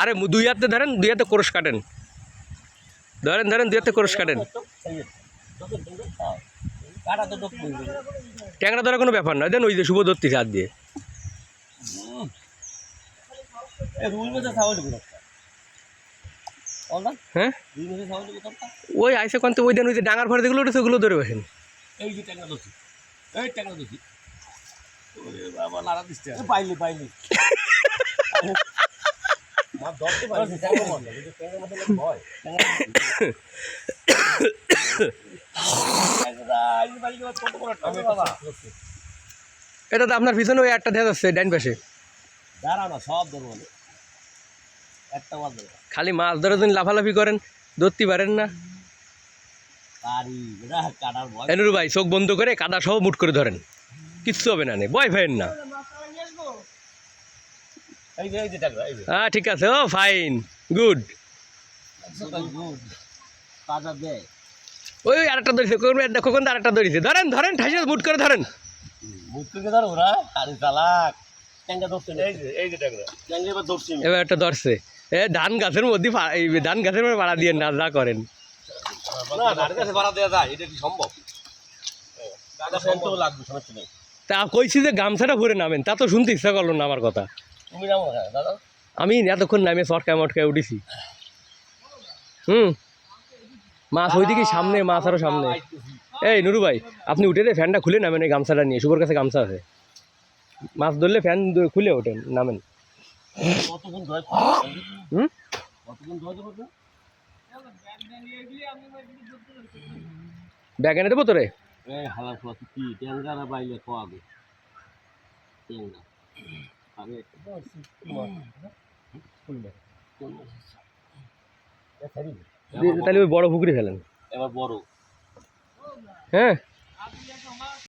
আরে দুই হাতে ধরেন দুই হাতে কোরস কাটেন। ধরেন ধরেন দুই হাতে কোরস কাটেন। ট্যাংরা ধরা কোনো ব্যাপার নয়। দেন ওই যে শুভ ধরতেছে হাত দিয়ে। হ্যাঁ? ওই আইসে কন্তে ওই দেন ওই যে ডাঙার ভরে যেগুলো উঠেছে ওগুলো ধরে বসেন। এই যে ট্যাংরা এই ট্যাংরা বাবা নাড়া দিচ্ছে। পাইলি পাইলি। এটা তো আপনার পিছনে ওই একটা দেখা যাচ্ছে ডাইন পাশে। খালি মাছ ধরে জন্য লাফালাফি করেন ধরতে পারেন না। এনুরু ভাই চোখ বন্ধ করে কাদা সহ মুট করে ধরেন। কিচ্ছু হবে না নেই ভয় পাইন না এই যে এই যে ট্যাংরা এই যে হ্যাঁ ঠিক আছে। ও ফাইন গুড ওই ওই আরেকটা ধরেছে কোন আরেকটা ধরেছে? ধরেন ধরেন ঠাইসে বুট করে ধরেন। এবার ধরছি আমি। এবার একটা ধরছে। এ ধান গাছের মধ্যে ধান গাছের মধ্যে পাড়া দিয়ে না যা করেন। না ধার কাছে ভাড়া দেওয়া যায় এটা কি সম্ভব? দাদা ফ্যানটাও লাগবে সমস্যা নেই। তা কইছি যে গামছাটা ভরে নামেন তা তো শুনতে ইচ্ছা করল না আমার কথা। আমি এতক্ষণ নামে চটকায় মটকায় উঠেছি। হুম। মাছ ওইদিকে সামনে মাছ আরও সামনে। এই নুরু ভাই আপনি উঠে দে ফ্যানটা খুলে নামেন এই গামছাটা নিয়ে শুভর কাছে গামছা আছে। মাছ ধরলে ফ্যান খুলে ওঠেন নামেন। হুম? ব্যাগ এনে দেবো তোরে? হালার কি ট্যাংরা বাইলে খাওয়া আগে তাহলে ওই বড় পুকুরে ফেলেন। এবার বড়। হ্যাঁ?